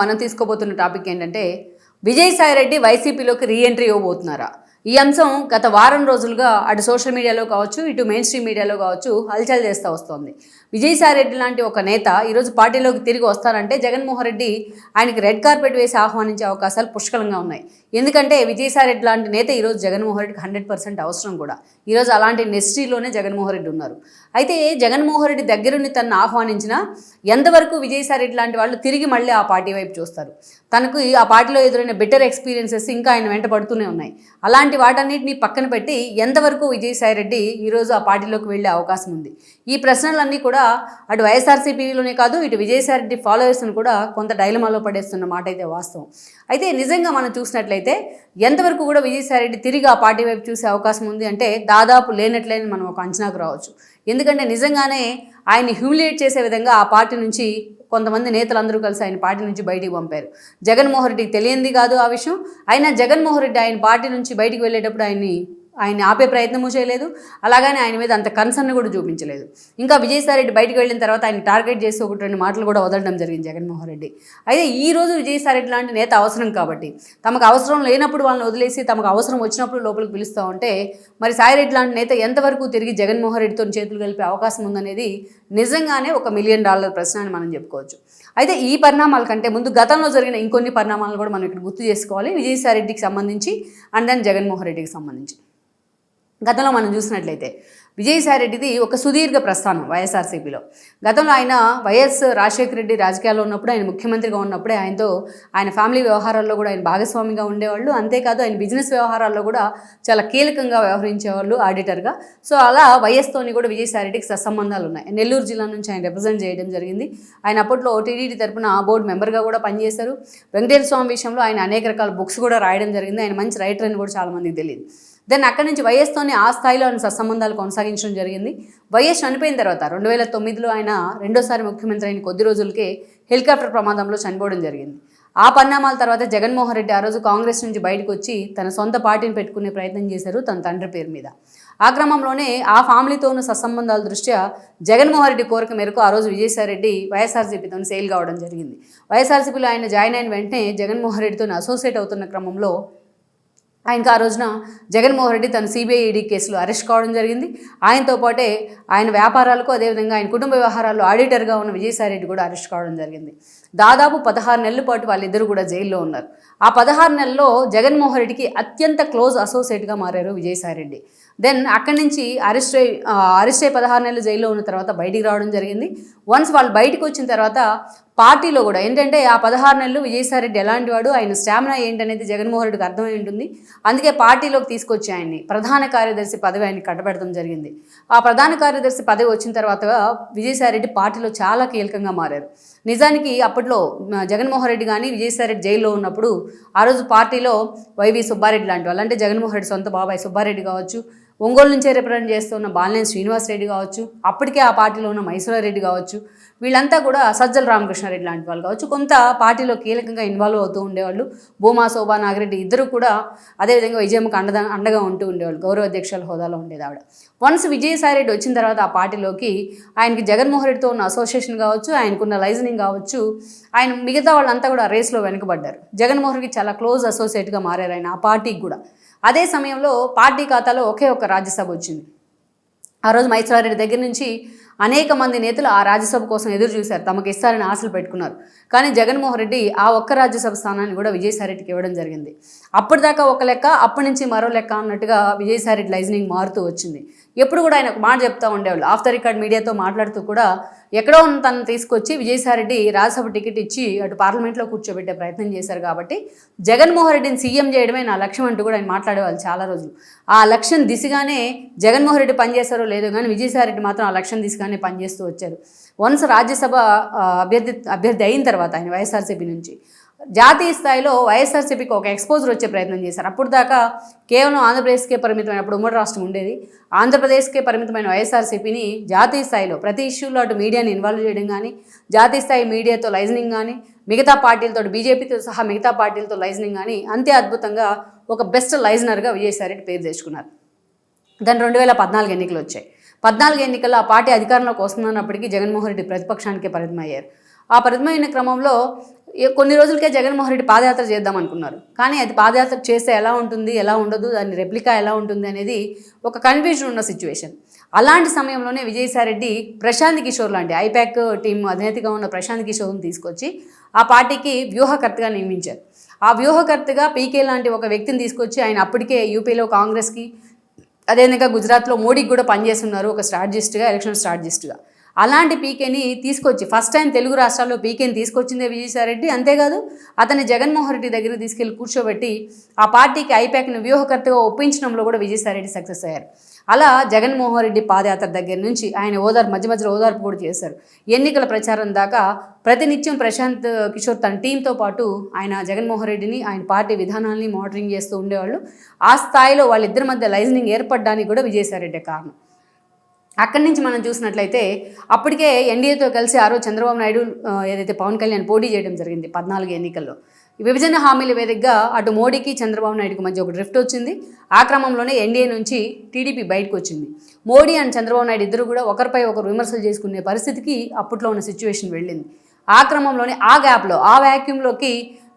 మనం తీసుకోబోతున్న టాపిక్ ఏంటంటే విజయసాయిరెడ్డి వైసీపీలోకి రీఎంట్రీ ఇవ్వబోతున్నారా ఈ అంశం గత వారం రోజులుగా అటు సోషల్ మీడియాలో కావచ్చు ఇటు మెయిన్ స్ట్రీమ్ మీడియాలో కావచ్చు హల్చల్ చేస్తూ వస్తోంది విజయసాయిరెడ్డి లాంటి ఒక నేత ఈరోజు పార్టీలోకి తిరిగి వస్తారంటే జగన్మోహన్ రెడ్డి ఆయనకి రెడ్ కార్పెట్ వేసి ఆహ్వానించే అవకాశాలు పుష్కలంగా ఉన్నాయి ఎందుకంటే విజయసాయిరెడ్డి లాంటి నేత ఈరోజు జగన్మోహన్ రెడ్డికి హండ్రెడ్ పర్సెంట్ అవసరం కూడా ఈరోజు అలాంటి నెస్ట్రీలోనే జగన్మోహన్ రెడ్డి ఉన్నారు అయితే జగన్మోహన్ రెడ్డి దగ్గరుండి తనను ఆహ్వానించిన ఎంతవరకు విజయసాయిరెడ్డి లాంటి వాళ్ళు తిరిగి మళ్ళీ ఆ పార్టీ వైపు చూస్తారు తనకు ఆ పార్టీలో ఎదురైన బెటర్ ఎక్స్పీరియన్సెస్ ఇంకా ఆయన వెంట పడుతూనే ఉన్నాయి అలాంటి వాటన్నిటిని పక్కన పెట్టి ఎంతవరకు విజయసాయిరెడ్డి ఈరోజు ఆ పార్టీలోకి వెళ్ళే అవకాశం ఉంది ఈ ప్రశ్నలన్నీ కూడా కూడా అటు వైఎస్ఆర్సీపీలోనే కాదు ఇటు విజయసాయిరెడ్డి ఫాలోవర్స్ని కూడా కొంత డైలమాలో పడేస్తున్న మాట అయితే వాస్తవం అయితే నిజంగా మనం చూసినట్లయితే ఎంతవరకు కూడా విజయసాయిరెడ్డి తిరిగి ఆ పార్టీ వైపు చూసే అవకాశం ఉంది అంటే దాదాపు లేనట్లేని మనం ఒక అంచనాకు రావచ్చు ఎందుకంటే నిజంగానే ఆయన హ్యూమిలేట్ చేసే విధంగా ఆ పార్టీ నుంచి కొంతమంది నేతలందరూ కలిసి ఆయన పార్టీ నుంచి బయటికి పంపారు జగన్మోహన్ రెడ్డికి తెలియంది కాదు ఆ విషయం అయినా జగన్మోహన్ రెడ్డి ఆయన పార్టీ నుంచి బయటికి వెళ్ళేటప్పుడు ఆయన్ని ఆయన ఆపే ప్రయత్నము చేయలేదు అలాగని ఆయన మీద అంత కన్సర్న్ కూడా చూపించలేదు ఇంకా విజయసాయిరెడ్డి బయటకు వెళ్ళిన తర్వాత ఆయన టార్గెట్ చేసి ఒకటి రెండు మాటలు కూడా వదలడం జరిగింది జగన్మోహన్ రెడ్డి అయితే ఈ రోజు విజయసాయిరెడ్డి లాంటి నేత అవసరం కాబట్టి తమకు అవసరం లేనప్పుడు వాళ్ళని వదిలేసి తమకు అవసరం వచ్చినప్పుడు లోపలికి పిలుస్తూ ఉంటే మరి సాయిరెడ్డి లాంటి నేత ఎంతవరకు తిరిగి జగన్మోహన్ రెడ్డితో చేతులు కలిపే అవకాశం ఉందనేది నిజంగానే ఒక మిలియన్ డాలర్ ప్రశ్న అని మనం చెప్పుకోవచ్చు అయితే ఈ పరిణామాల కంటే ముందు గతంలో జరిగిన ఇంకొన్ని పరిణామాలను కూడా మనం ఇక్కడ గుర్తు చేసుకోవాలి విజయసాయిరెడ్డికి సంబంధించి అండ్ దాని జగన్మోహన్ రెడ్డికి సంబంధించి గతంలో మనం చూసినట్లయితే విజయసాయి రెడ్డిది ఒక సుదీర్ఘ ప్రస్థానం వైఎస్ఆర్సీపీలో గతంలో ఆయన వైఎస్ రాజశేఖర రెడ్డి రాజకీయాల్లో ఉన్నప్పుడు ఆయన ముఖ్యమంత్రిగా ఉన్నప్పుడే ఆయనతో ఆయన ఫ్యామిలీ వ్యవహారాల్లో కూడా ఆయన భాగస్వామిగా ఉండేవాళ్ళు అంతేకాదు ఆయన బిజినెస్ వ్యవహారాల్లో కూడా చాలా కీలకంగా వ్యవహరించేవాళ్ళు ఆడిటర్గా సో అలా వైఎస్తోని కూడా విజయసాయి రెడ్డికి సత్సంబంధాలు ఉన్నాయి నెల్లూరు జిల్లా నుంచి ఆయన రిప్రజెంట్ చేయడం జరిగింది ఆయన అప్పట్లో టీడీడీ ఆ బోర్డు మెంబర్గా కూడా పనిచేశారు వెంకటేశ్వర స్వామి విషయంలో ఆయన అనేక రకాల బుక్స్ కూడా రాయడం జరిగింది ఆయన మంచి రైటర్ అని కూడా చాలామందికి తెలియదు దెన్ అక్కడి నుంచి వైఎస్తోనే ఆ స్థాయిలో ఆయన సత్సంబంధాలు కొనసాగించడం జరిగింది వైఎస్ చనిపోయిన తర్వాత రెండు వేల తొమ్మిదిలో ఆయన రెండోసారి ముఖ్యమంత్రి అయిన కొద్ది రోజులకే హెలికాప్టర్ ప్రమాదంలో చనిపోవడం జరిగింది ఆ పరిణామాల తర్వాత జగన్మోహన్ రెడ్డి ఆ రోజు కాంగ్రెస్ నుంచి బయటకు వచ్చి తన సొంత పార్టీని పెట్టుకునే ప్రయత్నం చేశారు తన తండ్రి పేరు మీద ఆ క్రమంలోనే ఆ ఫ్యామిలీతోనూ సత్సంబంధాల దృష్ట్యా జగన్మోహన్ రెడ్డి కోరిక మేరకు ఆ రోజు విజయసాయిరెడ్డి వైఎస్ఆర్సీపీతో సేల్ కావడం జరిగింది వైఎస్ఆర్సీపీలో ఆయన జాయిన్ అయిన వెంటనే జగన్మోహన్ రెడ్డితో అసోసియేట్ అవుతున్న క్రమంలో ఆయనకు ఆ రోజున జగన్మోహన్ రెడ్డి తను ఈడీ కేసులో అరెస్ట్ కావడం జరిగింది ఆయనతో పాటే ఆయన వ్యాపారాలకు అదేవిధంగా ఆయన కుటుంబ వ్యవహారాల్లో ఆడిటర్గా ఉన్న విజయసాయిరెడ్డి కూడా అరెస్ట్ కావడం జరిగింది దాదాపు పదహారు నెలల పాటు వాళ్ళిద్దరూ కూడా జైల్లో ఉన్నారు ఆ పదహారు నెలల్లో జగన్మోహన్ రెడ్డికి అత్యంత క్లోజ్ అసోసియేట్గా మారారు విజయసాయిరెడ్డి దెన్ అక్కడి నుంచి అరెస్ట్ అయి అరెస్ట్ అయ్యి పదహారు నెలలు జైల్లో ఉన్న తర్వాత బయటికి రావడం జరిగింది వన్స్ వాళ్ళు బయటకు వచ్చిన తర్వాత పార్టీలో కూడా ఏంటంటే ఆ పదహారు నెలలు విజయసాయి రెడ్డి ఎలాంటి వాడు ఆయన స్టామినా ఏంటనేది జగన్మోహన్ రెడ్డికి అర్థమై ఉంటుంది అందుకే పార్టీలోకి తీసుకొచ్చి ఆయన్ని ప్రధాన కార్యదర్శి పదవి ఆయన కట్టబెడడం జరిగింది ఆ ప్రధాన కార్యదర్శి పదవి వచ్చిన తర్వాత విజయసాయి రెడ్డి పార్టీలో చాలా కీలకంగా మారారు నిజానికి అప్పట్లో జగన్మోహన్ రెడ్డి కానీ విజయసాయి రెడ్డి జైల్లో ఉన్నప్పుడు ఆ రోజు పార్టీలో వైవి సుబ్బారెడ్డి లాంటి వాళ్ళు అంటే జగన్మోహన్ రెడ్డి సొంత బాబాయ్ సుబ్బారెడ్డి కావచ్చు ఒంగోలు నుంచే రిప్రజెంట్ చేస్తున్న బాలినేని శ్రీనివాస్ రెడ్డి కావచ్చు అప్పటికే ఆ పార్టీలో ఉన్న మైసూరా రెడ్డి కావచ్చు వీళ్ళంతా కూడా సజ్జల రామకృష్ణారెడ్డి లాంటి వాళ్ళు కావచ్చు కొంత పార్టీలో కీలకంగా ఇన్వాల్వ్ అవుతూ ఉండేవాళ్ళు భూమా శోభా నాగిరెడ్డి ఇద్దరు కూడా అదేవిధంగా విజయమ్మకు అండదా అండగా ఉంటూ ఉండేవాళ్ళు గౌరవ అధ్యక్షుల హోదాలో ఉండేది ఆవిడ వన్స్ విజయసాయిరెడ్డి వచ్చిన తర్వాత ఆ పార్టీలోకి ఆయనకి జగన్మోహన్ రెడ్డితో ఉన్న అసోసియేషన్ కావచ్చు ఆయనకున్న లైజనింగ్ కావచ్చు ఆయన మిగతా వాళ్ళంతా కూడా రేస్లో వెనుకబడ్డారు జగన్మోహన్ రెడ్డికి చాలా క్లోజ్ అసోసియేట్గా మారారు ఆయన ఆ పార్టీకి కూడా అదే సమయంలో పార్టీ ఖాతాలో ఒకే ఒక రాజ్యసభ వచ్చింది ఆ రోజు మహేశ్వరరెడ్డి దగ్గర నుంచి అనేక మంది నేతలు ఆ రాజ్యసభ కోసం ఎదురు చూశారు తమకు ఇస్తారని ఆశలు పెట్టుకున్నారు కానీ జగన్మోహన్ రెడ్డి ఆ ఒక్క రాజ్యసభ స్థానాన్ని కూడా విజయసాయిరెడ్డికి ఇవ్వడం జరిగింది అప్పటిదాకా ఒక లెక్క అప్పటి నుంచి మరో లెక్క అన్నట్టుగా విజయసాయిరెడ్డి లైజనింగ్ మారుతూ వచ్చింది ఎప్పుడు కూడా ఆయన మాట చెప్తూ ఉండేవాళ్ళు ఆఫ్ ద రికార్డ్ మీడియాతో మాట్లాడుతూ కూడా ఎక్కడో ఉన్న తను తీసుకొచ్చి విజయసాయిరెడ్డి రాజ్యసభ టికెట్ ఇచ్చి అటు పార్లమెంట్లో కూర్చోబెట్టే ప్రయత్నం చేశారు కాబట్టి జగన్మోహన్ రెడ్డిని సీఎం చేయడమే నా లక్ష్యం అంటూ కూడా ఆయన మాట్లాడేవాళ్ళు చాలా రోజులు ఆ లక్ష్యం దిశగానే జగన్మోహన్ రెడ్డి పనిచేశారో లేదో కానీ విజయసాయిరెడ్డి మాత్రం ఆ లక్ష్యం దిశగానే పనిచేస్తూ వచ్చారు వన్స్ రాజ్యసభ అభ్యర్థి అభ్యర్థి అయిన తర్వాత ఆయన వైఎస్ఆర్సీపీ నుంచి జాతీయ స్థాయిలో వైఎస్ఆర్సీపీకి ఒక ఎక్స్పోజర్ వచ్చే ప్రయత్నం చేశారు అప్పుడు దాకా కేవలం ఆంధ్రప్రదేశ్కే పరిమితమైన అప్పుడు ఉమ్మడి రాష్ట్రం ఉండేది ఆంధ్రప్రదేశ్కే పరిమితమైన వైఎస్ఆర్సీపీని జాతీయ స్థాయిలో ప్రతి ఇష్యూలో అటు మీడియాని ఇన్వాల్వ్ చేయడం కానీ జాతీయ స్థాయి మీడియాతో లైజనింగ్ కానీ మిగతా పార్టీలతో బీజేపీతో సహా మిగతా పార్టీలతో లైజనింగ్ కానీ అంతే అద్భుతంగా ఒక బెస్ట్ లైజనర్గా విజయసాయిరెడ్డి పేరు తెచ్చుకున్నారు దాని రెండు వేల పద్నాలుగు ఎన్నికలు వచ్చాయి పద్నాలుగు ఎన్నికల్లో ఆ పార్టీ అధికారంలోకి వస్తుందన్నప్పటికీ జగన్మోహన్ రెడ్డి ప్రతిపక్షానికే పరిమితమయ్యారు ఆ పరిమితమైన క్రమంలో కొన్ని రోజులకే జగన్మోహన్ రెడ్డి పాదయాత్ర చేద్దాం అనుకున్నారు కానీ అది పాదయాత్ర చేస్తే ఎలా ఉంటుంది ఎలా ఉండదు దాని రెప్లికా ఎలా ఉంటుంది అనేది ఒక కన్ఫ్యూజన్ ఉన్న సిచ్యువేషన్ అలాంటి సమయంలోనే విజయసాయిరెడ్డి ప్రశాంత్ కిషోర్ లాంటి ఐపాక్ టీం అధినేతగా ఉన్న ప్రశాంత్ కిషోర్ని తీసుకొచ్చి ఆ పార్టీకి వ్యూహకర్తగా నియమించారు ఆ వ్యూహకర్తగా పీకే లాంటి ఒక వ్యక్తిని తీసుకొచ్చి ఆయన అప్పటికే యూపీలో కాంగ్రెస్కి అదేవిధంగా గుజరాత్లో మోడీకి కూడా పనిచేస్తున్నారు ఒక స్ట్రాటజిస్ట్గా ఎలక్షన్ స్ట్రాటజిస్ట్గా అలాంటి పీకేని తీసుకొచ్చి ఫస్ట్ టైం తెలుగు రాష్ట్రాల్లో పీకేని తీసుకొచ్చిందే విజయసాయిరెడ్డి అంతేకాదు అతన్ని జగన్మోహన్ రెడ్డి దగ్గర తీసుకెళ్లి కూర్చోబెట్టి ఆ పార్టీకి ఐపాక్ను వ్యూహకర్తగా ఒప్పించడంలో కూడా విజయసాయిరెడ్డి సక్సెస్ అయ్యారు అలా జగన్మోహన్ రెడ్డి పాదయాత్ర దగ్గర నుంచి ఆయన ఓదార్పు మధ్య మధ్యలో ఓదార్పు కూడా చేశారు ఎన్నికల ప్రచారం దాకా ప్రతినిత్యం ప్రశాంత్ కిషోర్ తన టీంతో పాటు ఆయన జగన్మోహన్ రెడ్డిని ఆయన పార్టీ విధానాల్ని మోడరింగ్ చేస్తూ ఉండేవాళ్ళు ఆ స్థాయిలో వాళ్ళిద్దరి మధ్య లైజనింగ్ ఏర్పడడానికి కూడా విజయసాయిరెడ్డి కారణం అక్కడి నుంచి మనం చూసినట్లయితే అప్పటికే ఎన్డీఏతో కలిసి ఆ రోజు చంద్రబాబు నాయుడు ఏదైతే పవన్ కళ్యాణ్ పోటీ చేయడం జరిగింది పద్నాలుగు ఎన్నికల్లో విభజన హామీల వేదికగా అటు మోడీకి చంద్రబాబు నాయుడుకి మధ్య ఒక డ్రిఫ్ట్ వచ్చింది ఆ క్రమంలోనే ఎన్డీఏ నుంచి టీడీపీ బయటకు వచ్చింది మోడీ అండ్ చంద్రబాబు నాయుడు ఇద్దరు కూడా ఒకరిపై ఒకరు విమర్శలు చేసుకునే పరిస్థితికి అప్పట్లో ఉన్న సిచ్యువేషన్ వెళ్ళింది ఆ క్రమంలోనే ఆ గ్యాప్లో ఆ వ్యాక్యూమ్లోకి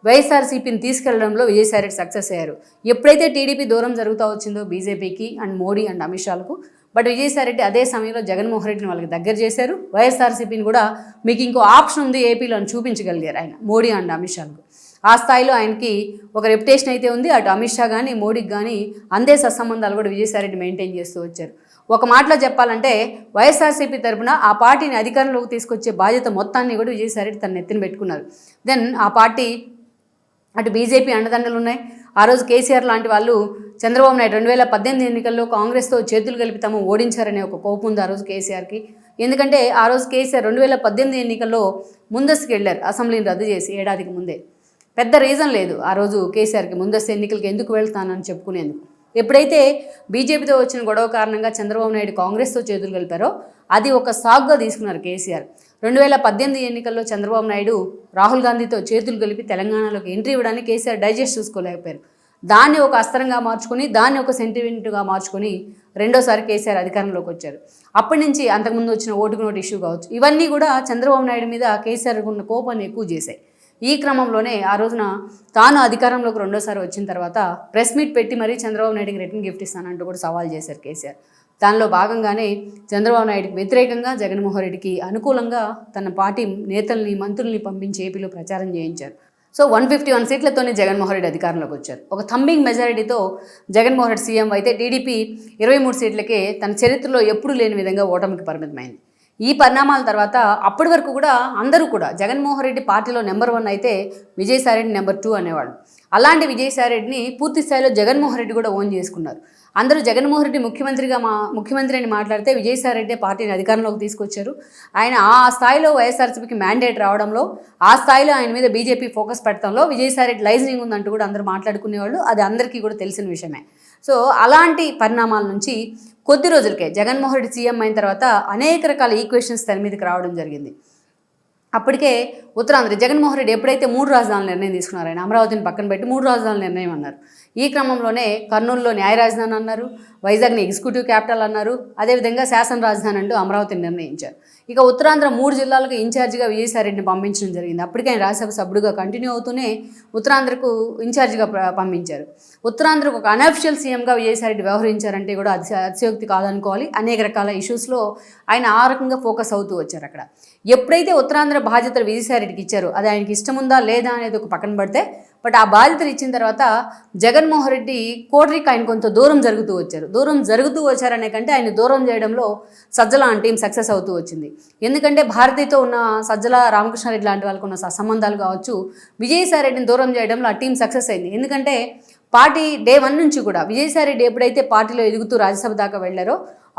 వైఎస్ఆర్సీపీని తీసుకెళ్లడంలో విజయసాయి రెడ్డి సక్సెస్ అయ్యారు ఎప్పుడైతే టీడీపీ దూరం జరుగుతూ వచ్చిందో బీజేపీకి అండ్ మోడీ అండ్ అమిత్ షాలకు బట్ విజయసాయిరెడ్డి అదే సమయంలో జగన్మోహన్ రెడ్డిని వాళ్ళకి దగ్గర చేశారు వైఎస్ఆర్సీపీని కూడా మీకు ఇంకో ఆప్షన్ ఉంది ఏపీలో అని చూపించగలిగారు ఆయన మోడీ అండ్ అమిత్ షాకు ఆ స్థాయిలో ఆయనకి ఒక రెప్యుటేషన్ అయితే ఉంది అటు అమిత్ షా కానీ మోడీకి కానీ అందే సత్సంబంధాలు కూడా విజయసాయిరెడ్డి మెయింటైన్ చేస్తూ వచ్చారు ఒక మాటలో చెప్పాలంటే వైఎస్ఆర్సీపీ తరఫున ఆ పార్టీని అధికారంలోకి తీసుకొచ్చే బాధ్యత మొత్తాన్ని కూడా విజయసాయిరెడ్డి తన నెత్తిన పెట్టుకున్నారు దెన్ ఆ పార్టీ అటు బీజేపీ అండదండలు ఉన్నాయి ఆ రోజు కేసీఆర్ లాంటి వాళ్ళు చంద్రబాబు నాయుడు రెండు వేల పద్దెనిమిది ఎన్నికల్లో కాంగ్రెస్తో చేతులు కలిపి తాము ఓడించారనే ఒక కోపం ఉంది ఆ రోజు కేసీఆర్కి ఎందుకంటే ఆ రోజు కేసీఆర్ రెండు వేల పద్దెనిమిది ఎన్నికల్లో ముందస్తుకు వెళ్ళారు అసెంబ్లీని రద్దు చేసి ఏడాదికి ముందే పెద్ద రీజన్ లేదు ఆ రోజు కేసీఆర్కి ముందస్తు ఎన్నికలకి ఎందుకు వెళ్తానని చెప్పుకునేందుకు ఎప్పుడైతే బీజేపీతో వచ్చిన గొడవ కారణంగా చంద్రబాబు నాయుడు కాంగ్రెస్తో చేతులు కలిపారో అది ఒక సాగ్గా తీసుకున్నారు కేసీఆర్ రెండు వేల పద్దెనిమిది ఎన్నికల్లో చంద్రబాబు నాయుడు రాహుల్ గాంధీతో చేతులు కలిపి తెలంగాణలోకి ఎంట్రీ ఇవ్వడానికి కేసీఆర్ డైజెస్ట్ చూసుకోలేకపోయారు దాన్ని ఒక అస్త్రంగా మార్చుకొని దాన్ని ఒక సెంటిమెంట్గా మార్చుకొని రెండోసారి కేసీఆర్ అధికారంలోకి వచ్చారు అప్పటి నుంచి అంతకుముందు వచ్చిన ఓటుకు నోటు ఇష్యూ కావచ్చు ఇవన్నీ కూడా చంద్రబాబు నాయుడు మీద కేసీఆర్ ఉన్న కోపాన్ని ఎక్కువ చేశాయి ఈ క్రమంలోనే ఆ రోజున తాను అధికారంలోకి రెండోసారి వచ్చిన తర్వాత ప్రెస్ మీట్ పెట్టి మరీ చంద్రబాబు నాయుడుకి రిటర్న్ గిఫ్ట్ ఇస్తానంటూ కూడా సవాల్ చేశారు కేసీఆర్ దానిలో భాగంగానే చంద్రబాబు నాయుడుకి వ్యతిరేకంగా జగన్మోహన్ రెడ్డికి అనుకూలంగా తన పార్టీ నేతల్ని మంత్రుల్ని పంపించి ఏపీలో ప్రచారం చేయించారు సో వన్ ఫిఫ్టీ వన్ సీట్లతోనే జగన్మోహన్ రెడ్డి అధికారంలోకి వచ్చారు ఒక థంబింగ్ మెజారిటీతో జగన్మోహన్ రెడ్డి సీఎం అయితే టీడీపీ ఇరవై మూడు సీట్లకే తన చరిత్రలో ఎప్పుడూ లేని విధంగా ఓటమికి పరిమితమైంది ఈ పరిణామాల తర్వాత అప్పటి వరకు కూడా అందరూ కూడా జగన్మోహన్ రెడ్డి పార్టీలో నెంబర్ వన్ అయితే విజయసాయి రెడ్డి నెంబర్ టూ అనేవాళ్ళు అలాంటి విజయసాయి రెడ్డిని పూర్తి స్థాయిలో జగన్మోహన్ రెడ్డి కూడా ఓన్ చేసుకున్నారు అందరూ జగన్మోహన్ రెడ్డి ముఖ్యమంత్రిగా మా ముఖ్యమంత్రి అని మాట్లాడితే విజయసాయి రెడ్డి పార్టీని అధికారంలోకి తీసుకొచ్చారు ఆయన ఆ స్థాయిలో వైఎస్ఆర్సీపీకి మ్యాండేట్ రావడంలో ఆ స్థాయిలో ఆయన మీద బీజేపీ ఫోకస్ పెట్టడంలో విజయసాయి రెడ్డి లైజనింగ్ ఉందంటూ కూడా అందరూ మాట్లాడుకునేవాళ్ళు అది అందరికీ కూడా తెలిసిన విషయమే సో అలాంటి పరిణామాల నుంచి కొద్ది రోజులకే జగన్మోహన్ రెడ్డి సీఎం అయిన తర్వాత అనేక రకాల ఈక్వేషన్స్ తన మీదకి రావడం జరిగింది అప్పటికే ఉత్తరాంధ్ర జగన్మోహన్ రెడ్డి ఎప్పుడైతే మూడు రాజధానుల నిర్ణయం తీసుకున్నారు ఆయన అమరావతిని పక్కన పెట్టి మూడు రాజధానుల నిర్ణయం అన్నారు ఈ క్రమంలోనే కర్నూలులో న్యాయ రాజధాని అన్నారు వైజాగ్ని ఎగ్జిక్యూటివ్ క్యాపిటల్ అన్నారు అదేవిధంగా శాసన రాజధాని అంటూ అమరావతిని నిర్ణయించారు ఇక ఉత్తరాంధ్ర మూడు జిల్లాలకు ఇన్ఛార్జిగా విజయసాయిరెడ్డిని పంపించడం జరిగింది అప్పటికే ఆయన రాజ్యసభ సభ్యుడిగా కంటిన్యూ అవుతూనే ఉత్తరాంధ్రకు ఇన్ఛార్జిగా పంపించారు ఉత్తరాంధ్రకు ఒక అనఫిషియల్ సీఎంగా విజయసాయిరెడ్డి వ్యవహరించారంటే కూడా అతి అతిశయోక్తి కాదనుకోవాలి అనేక రకాల ఇష్యూస్లో ఆయన ఆ రకంగా ఫోకస్ అవుతూ వచ్చారు అక్కడ ఎప్పుడైతే ఉత్తరాంధ్ర బాధ్యతలు విజయసాయిరెడ్డికి ఇచ్చారో అది ఆయనకి ఇష్టముందా లేదా అనేది ఒక పక్కన పడితే బట్ ఆ బాధ్యతలు ఇచ్చిన తర్వాత జగన్మోహన్ రెడ్డి కోటరికి ఆయన కొంత దూరం జరుగుతూ వచ్చారు దూరం జరుగుతూ వచ్చారనే కంటే ఆయన దూరం చేయడంలో సజ్జల టీం సక్సెస్ అవుతూ వచ్చింది ఎందుకంటే భారతీతో ఉన్న సజ్జల రామకృష్ణారెడ్డి లాంటి వాళ్ళకు ఉన్న సంబంధాలు కావచ్చు విజయసాయిరెడ్డిని రెడ్డిని దూరం చేయడంలో ఆ టీం సక్సెస్ అయింది ఎందుకంటే పార్టీ డే వన్ నుంచి కూడా విజయసాయిరెడ్డి ఎప్పుడైతే పార్టీలో ఎదుగుతూ రాజ్యసభ దాకా వెళ్ళారో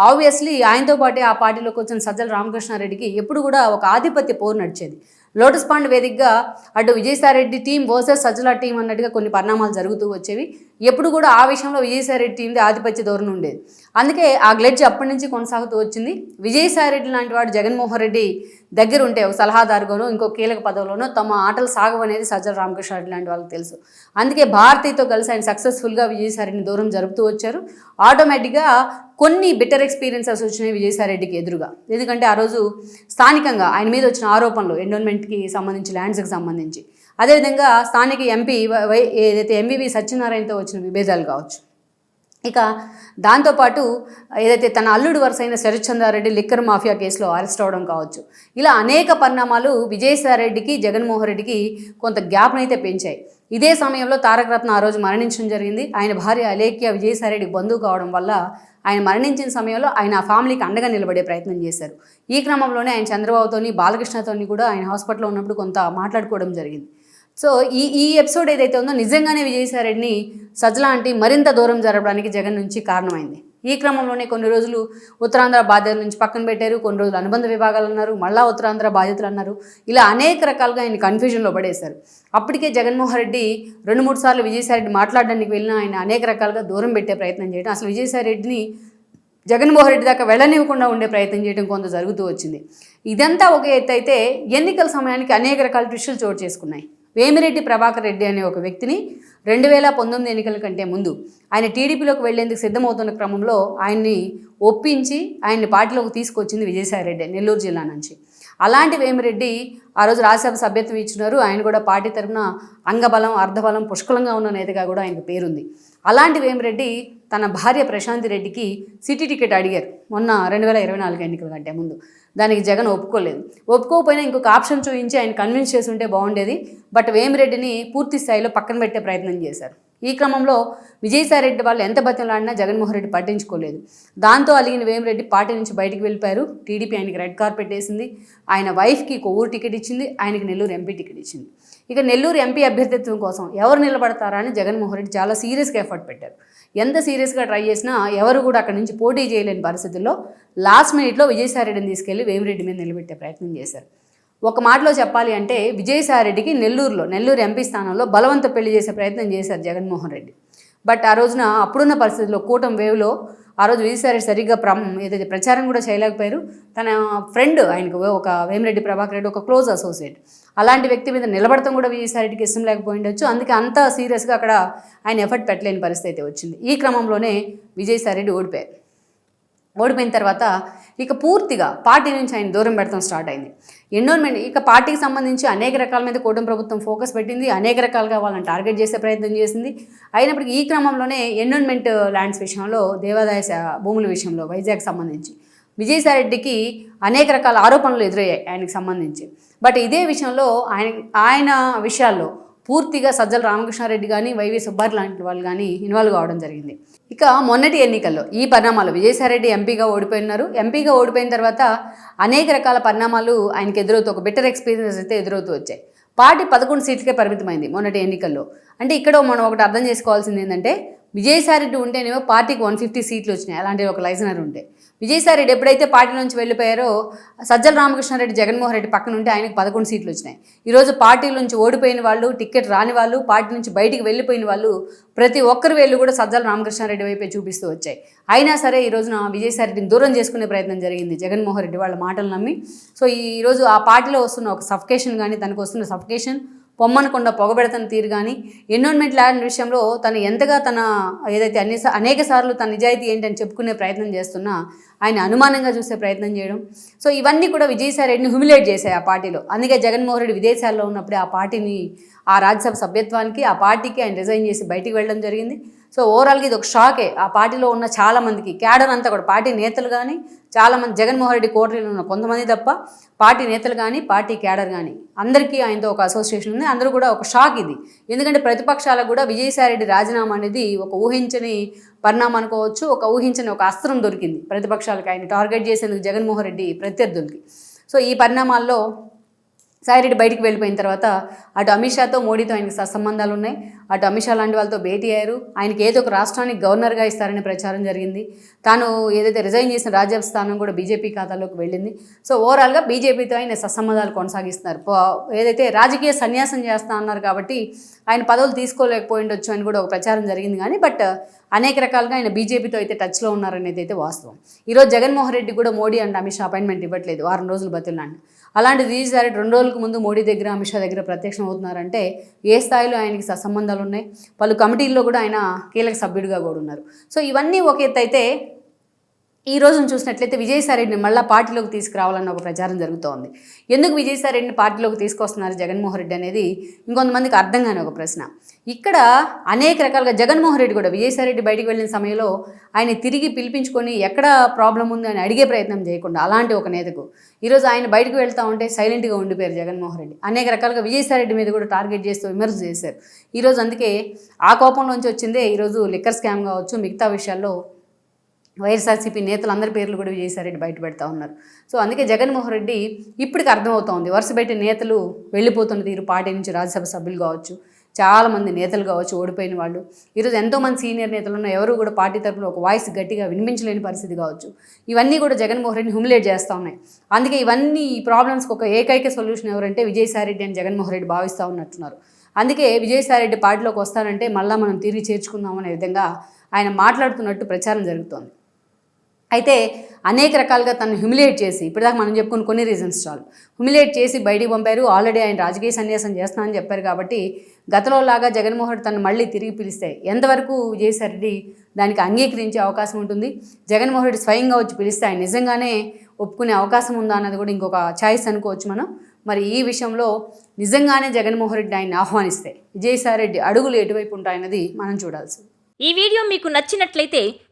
ఆబ్వియస్లీ ఆయనతో పాటే ఆ పార్టీలోకి వచ్చిన సజ్జల రామకృష్ణారెడ్డికి ఎప్పుడు కూడా ఒక ఆధిపత్య పోరు నడిచేది లోటస్ పాండ్ వేదికగా అటు Vijayasai Reddy team versus Sajjala team అన్నట్టుగా కొన్ని పరిణామాలు జరుగుతూ వచ్చేవి ఎప్పుడు కూడా ఆ విషయంలో విజయసాయిరెడ్డి టీంది ఆధిపత్య ధోరణి ఉండేది అందుకే ఆ గ్లెడ్జ్ అప్పటి నుంచి కొనసాగుతూ వచ్చింది విజయసాయిరెడ్డి లాంటి వాడు జగన్మోహన్ రెడ్డి దగ్గర ఉంటే ఒక సలహాదారుగానో ఇంకో కీలక పదవిలోనో తమ ఆటలు సాగు అనేది సజ్జల రామకృష్ణ రెడ్డి లాంటి వాళ్ళకి తెలుసు అందుకే భారతీయతో కలిసి ఆయన సక్సెస్ఫుల్గా విజయసాయిరెడ్డిని దూరం జరుపుతూ వచ్చారు ఆటోమేటిక్గా కొన్ని బెటర్ ఎక్స్పీరియన్సెస్ వచ్చినాయి విజయసాయిరెడ్డికి ఎదురుగా ఎందుకంటే ఆ రోజు స్థానికంగా ఆయన మీద వచ్చిన ఆరోపణలు ఎండోన్మెంట్కి సంబంధించి ల్యాండ్స్కి సంబంధించి అదేవిధంగా స్థానిక ఎంపీ వై ఏదైతే ఎంబీవి సత్యనారాయణతో వచ్చిన విభేదాలు కావచ్చు ఇక దాంతోపాటు ఏదైతే తన అల్లుడు వరుసైన శరత్చంద్రారెడ్డి లిక్కర్ మాఫియా కేసులో అరెస్ట్ అవడం కావచ్చు ఇలా అనేక పరిణామాలు విజయసాయిరెడ్డికి జగన్మోహన్ రెడ్డికి కొంత అయితే పెంచాయి ఇదే సమయంలో తారకరత్న ఆ రోజు మరణించడం జరిగింది ఆయన భార్య అలేఖ్య విజయసాయిరెడ్డి బంధువు కావడం వల్ల ఆయన మరణించిన సమయంలో ఆయన ఆ ఫ్యామిలీకి అండగా నిలబడే ప్రయత్నం చేశారు ఈ క్రమంలోనే ఆయన చంద్రబాబుతోని బాలకృష్ణతోని కూడా ఆయన హాస్పిటల్లో ఉన్నప్పుడు కొంత మాట్లాడుకోవడం జరిగింది సో ఈ ఈ ఎపిసోడ్ ఏదైతే ఉందో నిజంగానే విజయసాయిరెడ్డిని సజ్లాంటి మరింత దూరం జరపడానికి జగన్ నుంచి కారణమైంది ఈ క్రమంలోనే కొన్ని రోజులు ఉత్తరాంధ్ర బాధ్యతల నుంచి పక్కన పెట్టారు కొన్ని రోజులు అనుబంధ విభాగాలు అన్నారు మళ్ళా ఉత్తరాంధ్ర బాధ్యతలు అన్నారు ఇలా అనేక రకాలుగా ఆయన కన్ఫ్యూజన్లో పడేశారు అప్పటికే జగన్మోహన్ రెడ్డి రెండు మూడు సార్లు విజయసాయిరెడ్డి మాట్లాడడానికి వెళ్ళినా ఆయన అనేక రకాలుగా దూరం పెట్టే ప్రయత్నం చేయడం అసలు విజయసాయిరెడ్డిని జగన్మోహన్ రెడ్డి దాకా వెళ్ళనివ్వకుండా ఉండే ప్రయత్నం చేయడం కొంత జరుగుతూ వచ్చింది ఇదంతా ఒక ఎత్తు అయితే ఎన్నికల సమయానికి అనేక రకాల దృష్టిలు చోటు చేసుకున్నాయి వేమిరెడ్డి ప్రభాకర్ రెడ్డి అనే ఒక వ్యక్తిని రెండు వేల పంతొమ్మిది ఎన్నికల కంటే ముందు ఆయన టీడీపీలోకి వెళ్లేందుకు సిద్ధమవుతున్న క్రమంలో ఆయన్ని ఒప్పించి ఆయన్ని పార్టీలోకి తీసుకొచ్చింది విజయసాయిరెడ్డి నెల్లూరు జిల్లా నుంచి అలాంటి వేమిరెడ్డి ఆ రోజు రాజ్యసభ సభ్యత్వం ఇచ్చినారు ఆయన కూడా పార్టీ తరఫున అంగబలం అర్ధబలం పుష్కలంగా ఉన్న నేతగా కూడా ఆయనకు పేరుంది అలాంటి వేమిరెడ్డి తన భార్య ప్రశాంతి రెడ్డికి సిటీ టికెట్ అడిగారు మొన్న రెండు వేల ఇరవై నాలుగు ఎన్నికల కంటే ముందు దానికి జగన్ ఒప్పుకోలేదు ఒప్పుకోకపోయినా ఇంకొక ఆప్షన్ చూపించి ఆయన కన్విన్స్ చేసి ఉంటే బాగుండేది బట్ వేమిరెడ్డిని పూర్తి స్థాయిలో పక్కన పెట్టే ప్రయత్నం చేశారు ఈ క్రమంలో విజయసాయిరెడ్డి వాళ్ళు ఎంత ఆడినా జగన్మోహన్ రెడ్డి పట్టించుకోలేదు దాంతో అలిగిన వేమిరెడ్డి పార్టీ నుంచి బయటికి వెళ్ళిపోయారు టీడీపీ ఆయనకి రెడ్ కార్పెట్ వేసింది ఆయన వైఫ్కి కొవ్వూరు టికెట్ ఇచ్చింది ఆయనకి నెల్లూరు ఎంపీ టికెట్ ఇచ్చింది ఇక నెల్లూరు ఎంపీ అభ్యర్థిత్వం కోసం ఎవరు నిలబడతారా అని జగన్మోహన్ రెడ్డి చాలా సీరియస్గా ఎఫర్ట్ పెట్టారు ఎంత సీరియస్గా ట్రై చేసినా ఎవరు కూడా అక్కడి నుంచి పోటీ చేయలేని పరిస్థితుల్లో లాస్ట్ మినిట్లో విజయసాయిరెడ్డిని తీసుకెళ్లి వేమిరెడ్డి మీద నిలబెట్టే ప్రయత్నం చేశారు ఒక మాటలో చెప్పాలి అంటే విజయసాయిరెడ్డికి నెల్లూరులో నెల్లూరు ఎంపీ స్థానంలో బలవంత పెళ్లి చేసే ప్రయత్నం చేశారు జగన్మోహన్ రెడ్డి బట్ ఆ రోజున అప్పుడున్న పరిస్థితుల్లో కూటమి వేవ్లో ఆ రోజు విజయసాయిరెడ్డి సరిగ్గా ప్రం ఏదైతే ప్రచారం కూడా చేయలేకపోయారు తన ఫ్రెండ్ ఆయనకు ఒక వేమిరెడ్డి ప్రభాకర్ రెడ్డి ఒక క్లోజ్ అసోసియేట్ అలాంటి వ్యక్తి మీద నిలబడటం కూడా విజయసాయిరెడ్డికి ఇష్టం లేకపోయిండొచ్చు అందుకే అంత సీరియస్గా అక్కడ ఆయన ఎఫర్ట్ పెట్టలేని పరిస్థితి అయితే వచ్చింది ఈ క్రమంలోనే విజయసాయిరెడ్డి ఓడిపోయారు ఓడిపోయిన తర్వాత ఇక పూర్తిగా పార్టీ నుంచి ఆయన దూరం పెడతాం స్టార్ట్ అయింది ఎన్నోన్మెంట్ ఇక పార్టీకి సంబంధించి అనేక రకాల మీద కూటమి ప్రభుత్వం ఫోకస్ పెట్టింది అనేక రకాలుగా వాళ్ళని టార్గెట్ చేసే ప్రయత్నం చేసింది అయినప్పటికీ ఈ క్రమంలోనే ఎన్నోన్మెంట్ ల్యాండ్స్ విషయంలో దేవాదాయ భూముల విషయంలో వైజాగ్ సంబంధించి విజయసాయిరెడ్డికి అనేక రకాల ఆరోపణలు ఎదురయ్యాయి ఆయనకు సంబంధించి బట్ ఇదే విషయంలో ఆయన ఆయన విషయాల్లో పూర్తిగా సజ్జల రామకృష్ణారెడ్డి కానీ వైవి సుబ్బార్ లాంటి వాళ్ళు కానీ ఇన్వాల్వ్ కావడం జరిగింది ఇక మొన్నటి ఎన్నికల్లో ఈ పరిణామాలు విజయసాయిరెడ్డి ఎంపీగా ఓడిపోయినారు ఎంపీగా ఓడిపోయిన తర్వాత అనేక రకాల పరిణామాలు ఆయనకి ఎదురవుతూ ఒక బెటర్ ఎక్స్పీరియన్స్ అయితే ఎదురవుతూ వచ్చాయి పార్టీ పదకొండు సీట్లకే పరిమితమైంది మొన్నటి ఎన్నికల్లో అంటే ఇక్కడ మనం ఒకటి అర్థం చేసుకోవాల్సింది ఏంటంటే విజయసాయిరెడ్డి ఉంటేనేమో పార్టీకి వన్ ఫిఫ్టీ సీట్లు వచ్చినాయి అలాంటి ఒక లైజనర్ ఉంటే విజయసాయిరెడ్డి ఎప్పుడైతే పార్టీ నుంచి వెళ్ళిపోయారో సజ్జల రామకృష్ణారెడ్డి జగన్మోహన్ రెడ్డి పక్కన ఉంటే ఆయనకు పదకొండు సీట్లు వచ్చినాయి ఈరోజు పార్టీ నుంచి ఓడిపోయిన వాళ్ళు టికెట్ రాని వాళ్ళు పార్టీ నుంచి బయటికి వెళ్ళిపోయిన వాళ్ళు ప్రతి ఒక్కరి వేళ్ళు కూడా సజ్జల రామకృష్ణారెడ్డి వైపే చూపిస్తూ వచ్చాయి అయినా సరే ఈ రోజున విజయసాయిరెడ్డిని దూరం చేసుకునే ప్రయత్నం జరిగింది జగన్మోహన్ రెడ్డి వాళ్ళ మాటలు నమ్మి సో ఈరోజు ఆ పార్టీలో వస్తున్న ఒక సఫకేషన్ కానీ తనకు వస్తున్న సఫకేషన్ పొమ్మనకుండా పొగబెడతని తీరు కానీ ఎన్విరాన్మెంట్ ల్యాండ్ విషయంలో తను ఎంతగా తన ఏదైతే అన్ని అనేక సార్లు తన నిజాయితీ ఏంటని చెప్పుకునే ప్రయత్నం చేస్తున్నా ఆయన అనుమానంగా చూసే ప్రయత్నం చేయడం సో ఇవన్నీ కూడా విజయసాయిరెడ్డిని హ్యూమిలేట్ చేశాయి ఆ పార్టీలో అందుకే జగన్మోహన్ రెడ్డి విదేశాల్లో ఉన్నప్పుడే ఆ పార్టీని ఆ రాజ్యసభ సభ్యత్వానికి ఆ పార్టీకి ఆయన రిజైన్ చేసి బయటికి వెళ్ళడం జరిగింది సో ఓవరాల్గా ఇది ఒక షాకే ఆ పార్టీలో ఉన్న చాలామందికి క్యాడర్ అంతా కూడా పార్టీ నేతలు కానీ చాలామంది జగన్మోహన్ రెడ్డి కోటలో ఉన్న కొంతమంది తప్ప పార్టీ నేతలు కానీ పార్టీ క్యాడర్ కానీ అందరికీ ఆయనతో ఒక అసోసియేషన్ ఉంది అందరూ కూడా ఒక షాక్ ఇది ఎందుకంటే ప్రతిపక్షాలకు కూడా విజయసాయిరెడ్డి రాజీనామా అనేది ఒక ఊహించని పరిణామం అనుకోవచ్చు ఒక ఊహించని ఒక అస్త్రం దొరికింది ప్రతిపక్షాలకు ఆయన టార్గెట్ చేసేందుకు జగన్మోహన్ రెడ్డి ప్రత్యర్థులకి సో ఈ పరిణామాల్లో సాయిరెడ్డి బయటికి వెళ్ళిపోయిన తర్వాత అటు అమిత్ షాతో మోడీతో ఆయనకు సంబంధాలు ఉన్నాయి అటు అమిత్ షా లాంటి వాళ్ళతో భేటీ అయ్యారు ఆయనకి ఏదో ఒక రాష్ట్రానికి గవర్నర్గా ఇస్తారనే ప్రచారం జరిగింది తాను ఏదైతే రిజైన్ చేసిన రాజ్యసభ స్థానం కూడా బీజేపీ ఖాతాలోకి వెళ్ళింది సో ఓవరాల్గా బీజేపీతో ఆయన సత్సంబంధాలు కొనసాగిస్తున్నారు ఏదైతే రాజకీయ సన్యాసం చేస్తా అన్నారు కాబట్టి ఆయన పదవులు తీసుకోలేకపోయిండొచ్చు అని కూడా ఒక ప్రచారం జరిగింది కానీ బట్ అనేక రకాలుగా ఆయన బీజేపీతో అయితే టచ్లో ఉన్నారనేది అయితే వాస్తవం ఈరోజు జగన్మోహన్ రెడ్డి కూడా మోడీ అండ్ అమిత్ షా అపాయింట్మెంట్ ఇవ్వట్లేదు వారం రోజులు బతులు అలాంటిది ఈసారి రెండు రోజులకు ముందు మోడీ దగ్గర అమిత్ షా దగ్గర ప్రత్యక్షం అవుతున్నారంటే ఏ స్థాయిలో ఆయనకి సత్సంబంధాలు ఉన్నాయి పలు కమిటీల్లో కూడా ఆయన కీలక సభ్యుడిగా కూడా ఉన్నారు సో ఇవన్నీ ఒక ఎత్తు అయితే ఈ రోజును చూసినట్లయితే విజయసాయిరెడ్డిని మళ్ళీ పార్టీలోకి తీసుకురావాలన్న ఒక ప్రచారం జరుగుతోంది ఎందుకు విజయసాయిరెడ్డిని పార్టీలోకి తీసుకొస్తున్నారు జగన్మోహన్ రెడ్డి అనేది ఇంకొంతమందికి అర్థం కాని ఒక ప్రశ్న ఇక్కడ అనేక రకాలుగా జగన్మోహన్ రెడ్డి కూడా విజయసాయిరెడ్డి బయటికి వెళ్ళిన సమయంలో ఆయన తిరిగి పిలిపించుకొని ఎక్కడ ప్రాబ్లం ఉంది అని అడిగే ప్రయత్నం చేయకుండా అలాంటి ఒక నేతకు ఈరోజు ఆయన బయటకు వెళ్తూ ఉంటే సైలెంట్గా ఉండిపోయారు జగన్మోహన్ రెడ్డి అనేక రకాలుగా విజయసాయిరెడ్డి మీద కూడా టార్గెట్ చేస్తూ విమర్శ చేశారు ఈరోజు అందుకే ఆ కోపంలోంచి వచ్చిందే ఈరోజు లిక్కర్ స్కామ్ కావచ్చు మిగతా విషయాల్లో వైఎస్ఆర్సీపీ నేతలు అందరి పేర్లు కూడా విజయసాయిరెడ్డి బయట పెడతా ఉన్నారు సో అందుకే జగన్మోహన్ రెడ్డి ఇప్పటికి అర్థమవుతోంది వరుస బయట నేతలు వెళ్ళిపోతున్న తీరు పార్టీ నుంచి రాజ్యసభ సభ్యులు కావచ్చు చాలామంది నేతలు కావచ్చు ఓడిపోయిన వాళ్ళు ఈరోజు ఎంతోమంది సీనియర్ నేతలు ఉన్న ఎవరు కూడా పార్టీ తరఫున ఒక వాయిస్ గట్టిగా వినిపించలేని పరిస్థితి కావచ్చు ఇవన్నీ కూడా జగన్మోహన్ రెడ్డిని హ్యూమిలేట్ చేస్తూ ఉన్నాయి అందుకే ఇవన్నీ ఈ ప్రాబ్లమ్స్కి ఒక ఏకైక సొల్యూషన్ ఎవరంటే విజయసాయిరెడ్డి అని జగన్మోహన్ రెడ్డి భావిస్తూ ఉన్నట్టున్నారు అందుకే విజయసాయిరెడ్డి పార్టీలోకి వస్తానంటే మళ్ళీ మనం తిరిగి చేర్చుకుందాం అనే విధంగా ఆయన మాట్లాడుతున్నట్టు ప్రచారం జరుగుతోంది అయితే అనేక రకాలుగా తను హ్యూమిలేట్ చేసి ఇప్పటిదాకా మనం చెప్పుకున్న కొన్ని రీజన్స్ చాలు హ్యూమిలేట్ చేసి బయటికి పంపారు ఆల్రెడీ ఆయన రాజకీయ సన్యాసం చేస్తానని చెప్పారు కాబట్టి గతంలో లాగా జగన్మోహన్ రెడ్డి తను మళ్ళీ తిరిగి పిలిస్తే ఎంతవరకు విజయసాయి రెడ్డి దానికి అంగీకరించే అవకాశం ఉంటుంది జగన్మోహన్ రెడ్డి స్వయంగా వచ్చి పిలిస్తే ఆయన నిజంగానే ఒప్పుకునే అవకాశం ఉందా అన్నది కూడా ఇంకొక ఛాయిస్ అనుకోవచ్చు మనం మరి ఈ విషయంలో నిజంగానే జగన్మోహన్ రెడ్డి ఆయన్ని ఆహ్వానిస్తే విజయసాయి రెడ్డి అడుగులు ఎటువైపు ఉంటాయన్నది మనం చూడాల్సింది ఈ వీడియో మీకు నచ్చినట్లయితే